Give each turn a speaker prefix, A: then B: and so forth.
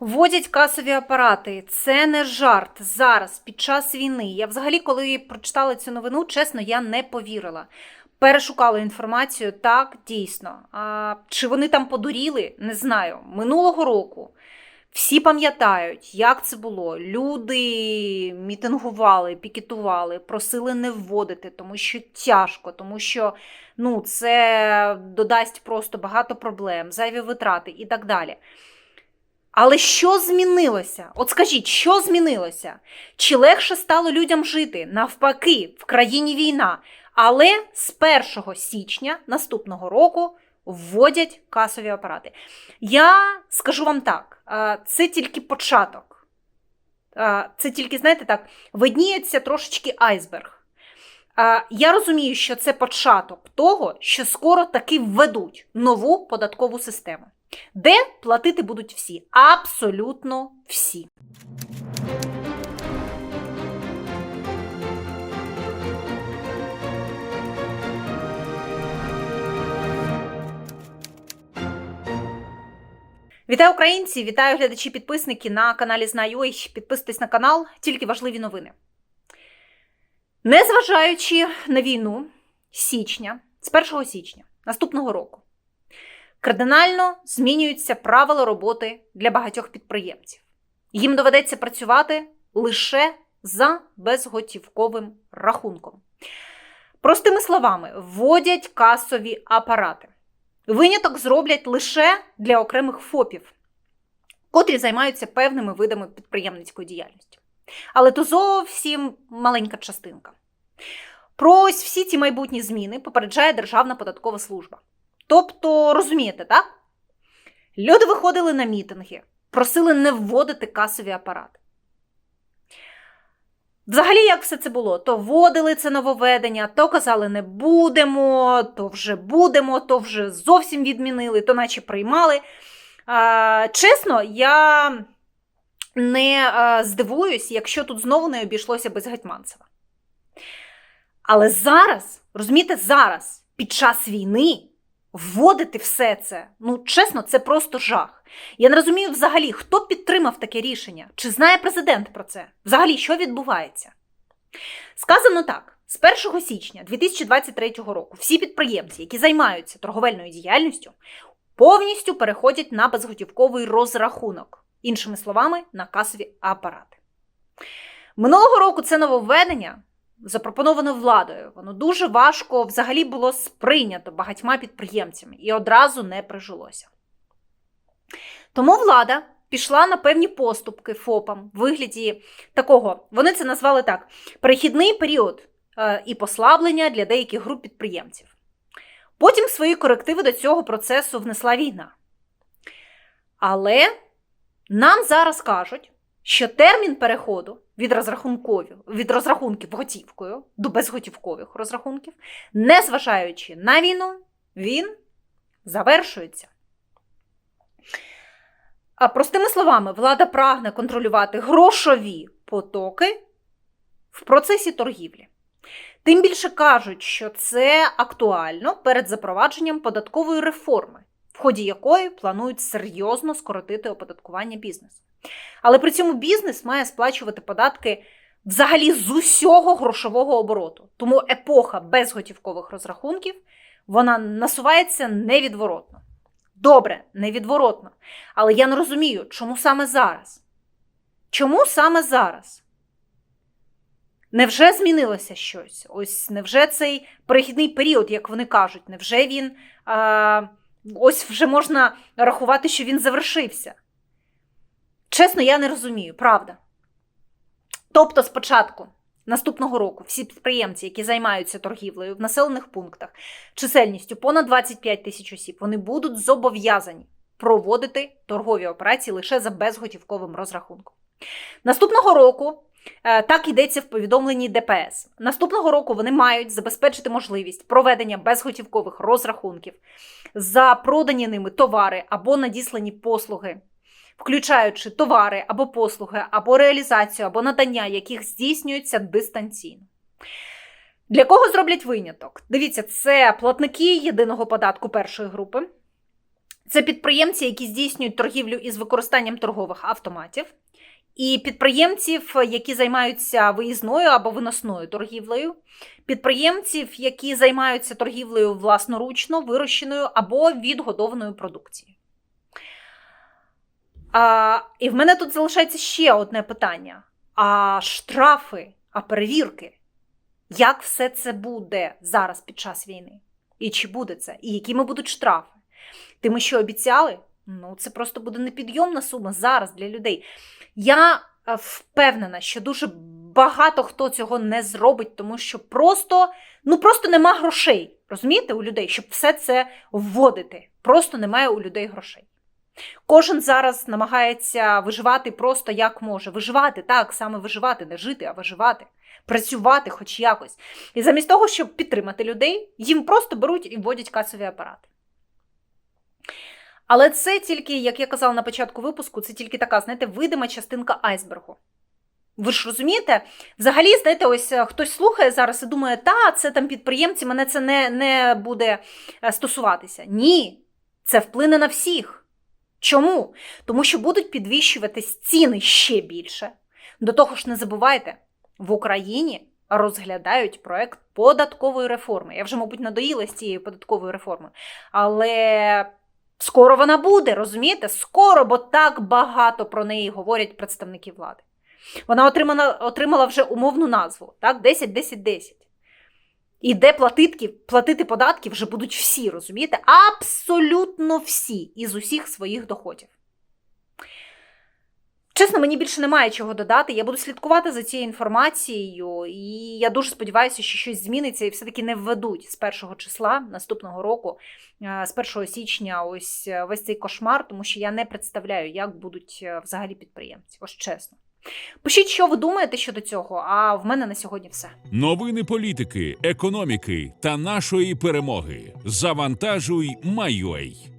A: Вводять касові апарати. Це не жарт зараз, під час війни. Я взагалі, коли прочитала цю новину, чесно, я не повірила. Перешукала інформацію, так, дійсно. А, чи вони там подуріли? Не знаю. Минулого року всі пам'ятають, як це було. Люди мітингували, пікетували, просили не вводити, тому що тяжко, тому що ну, це додасть просто багато проблем, зайві витрати і так далі. Але що змінилося? От скажіть, що змінилося? Чи легше стало людям жити? Навпаки, в країні війна. Але з 1 січня наступного року вводять касові апарати. Я скажу вам так: це тільки початок. Це тільки, знаєте, так, видніється трошечки айсберг. Я розумію, що це початок того, що скоро таки введуть нову податкову систему, де платити будуть всі, абсолютно всі. Вітаю українці! Вітаю глядачі підписники на каналі Знаю.ua. Підписуйтесь на канал, тільки важливі новини. Незважаючи на війну січня, з 1 січня наступного року, кардинально змінюються правила роботи для багатьох підприємців. Їм доведеться працювати лише за безготівковим рахунком. Простими словами, вводять касові апарати. Виняток зроблять лише для окремих ФОПів, котрі займаються певними видами підприємницької діяльності. Але то зовсім маленька частинка. Про ось всі ці майбутні зміни попереджає Державна податкова служба. Тобто, розумієте, так? Люди виходили на мітинги, просили не вводити касові апарати. Взагалі, як все це було? То вводили це нововведення, то казали не будемо, то вже будемо, то вже зовсім відмінили, то наче приймали. А, Чесно, я не здивуюсь, якщо тут знову не обійшлося без Гетьманцева. Але зараз, розумієте, зараз, під час війни, вводити все це, ну чесно, це просто жах. Я не розумію взагалі, хто підтримав таке рішення, чи знає президент про це? Взагалі, що відбувається? Сказано так: з 1 січня 2023 року всі підприємці, які займаються торговельною діяльністю, повністю переходять на безготівковий розрахунок, іншими словами, на касові апарати. Минулого року це нововведення запропоновано владою. Воно дуже важко взагалі було сприйнято багатьма підприємцями і одразу не прижилося. Тому влада пішла на певні поступки ФОПам в вигляді такого, вони це назвали так: перехідний період е, і послаблення для деяких груп підприємців. Потім свої корективи до цього процесу внесла війна. Але нам зараз кажуть, що термін переходу від розрахункових, від розрахунків готівкою до безготівкових розрахунків, незважаючи на війну, він завершується. А простими словами, влада прагне контролювати грошові потоки в процесі торгівлі. Тим більше кажуть, що це актуально перед запровадженням податкової реформи, в ході якої планують серйозно скоротити оподаткування бізнесу. Але при цьому бізнес має сплачувати податки взагалі з усього грошового обороту. Тому епоха безготівкових розрахунків вона насувається невідворотно. Добре, невідворотно. Але я не розумію, чому саме зараз? Чому саме зараз? Невже змінилося щось? Ось невже цей перехідний період, як вони кажуть, невже він а, ось вже можна рахувати, що він завершився? Чесно, я не розумію, правда. Тобто, спочатку наступного року всі підприємці, які займаються торгівлею в населених пунктах чисельністю понад 25 тисяч осіб, вони будуть зобов'язані проводити торгові операції лише за безготівковим розрахунком. Наступного року. Е, Так йдеться в повідомленні ДПС. Наступного року вони мають забезпечити можливість проведення безготівкових розрахунків за продані ними товари або надіслані послуги включаючи товари або послуги, або реалізацію, або надання, яких здійснюється дистанційно. Для кого зроблять виняток? Дивіться, це платники єдиного податку першої групи, Це підприємці, які здійснюють торгівлю із використанням торгових автоматів, і підприємців, які займаються виїзною або виносною торгівлею, підприємців, які займаються торгівлею власноручно, вирощеною або відгодованою продукцією. А, і в мене тут залишається ще одне питання: а штрафи, а перевірки? Як все це буде зараз під час війни? І чи буде це? І якими будуть штрафи? Тими, що обіцяли? Ну, це просто буде непідйомна сума зараз для людей. Я е, впевнена, що дуже багато хто цього не зробить, тому що просто, ну, просто нема грошей. Розумієте, у людей, щоб все це вводити. Просто немає у людей грошей. Кожен зараз намагається виживати просто як може. Виживати, так, саме виживати, не жити, а виживати, працювати хоч якось. І замість того, щоб підтримати людей, їм просто беруть і вводять касові апарати. Але це тільки, як я казала на початку випуску, це тільки така, знаєте, видима частинка айсбергу. Ви ж розумієте? Взагалі, знаєте, ось е, хтось слухає зараз і думає, та, це там підприємці, мене це не, не буде е, стосуватися. Ні, це вплине на всіх. Чому? Тому що будуть підвищуватись ціни ще більше. До того ж, не забувайте, в Україні розглядають проект податкової реформи. Я вже, мабуть, надоїла з цією податковою реформою. Але скоро вона буде, розумієте? Скоро, бо так багато про неї говорять представники влади. Вона отримала, отримала вже умовну назву, так? 10-10-10. І де платитки, платити податки вже будуть всі, розумієте? Абсолютно всі із усіх своїх доходів. Чесно, мені більше немає чого додати. Я буду слідкувати за цією інформацією, і я дуже сподіваюся, що щось зміниться і все-таки не введуть з першого числа наступного року, е, з 1 січня, ось е, весь цей кошмар, тому що я не представляю, як будуть е, взагалі підприємці. Ось чесно. Пишіть, що ви думаєте щодо цього, а в мене на сьогодні все.
B: Новини політики, економіки та нашої перемоги. Завантажуй, Майой.